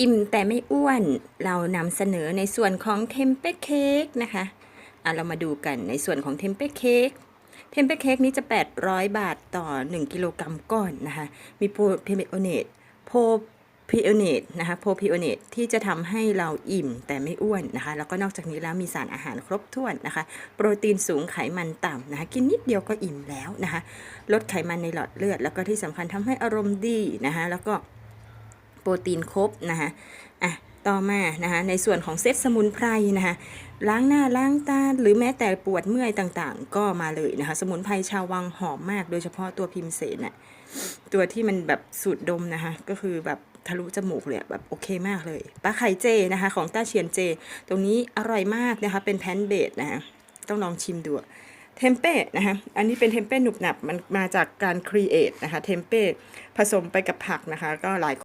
อิ่มแต่ไม่อ้วนเรานำเสนอในส่วนของเทมเป้เค้กนะคะอะเรามาดูกันในส่วนของเทมเป้เค้กเทมเป้เค้กนี้จะ 800 บาทต่อ 1 กิโลกรัมก้อนนะคะมีโพพิโอเนตโพพิโอเนตนะคะโพพิโอเนตที่จะทำให้เราอิ่มแต่ไม่อ้วนนะคะ แล้วก็นอกจากนี้แล้วมีสารอาหารครบถ้วนนะคะ โปรตีนสูงไขมันต่ำนะคะ กินนิดเดียวก็อิ่มแล้วนะคะ ลดไขมันในหลอดเลือด แล้วก็ที่สำคัญทำให้อารมณ์ดีนะคะ แล้วก็ โปรตีนครบนะคะอะต่อมานะคะในส่วนของเซตสมุนไพรนะคะล้างหน้าล้างตาหรือแม้แต่ปวดเมื่อยต่างๆ ก็มาเลยนะคะสมุนไพรชาววังหอมมากโดยเฉพาะตัวพิมเสนน่ะตัวที่มันแบบสูดดมนะคะก็คือแบบทะลุจมูกเลยแบบโอเคมากเลยปลาไข่เจนะคะ ของต้าเชียนเจ ตรงนี้อร่อยมากนะคะ เป็นแพนเบดนะคะต้องลองชิมดูเทมเป้นะคะอันนี้เป็นเทมเป้หนุบหนับมันมาจากการครีเอทนะคะเทมเป้ผสมไปกับผักนะคะ ก็หลาย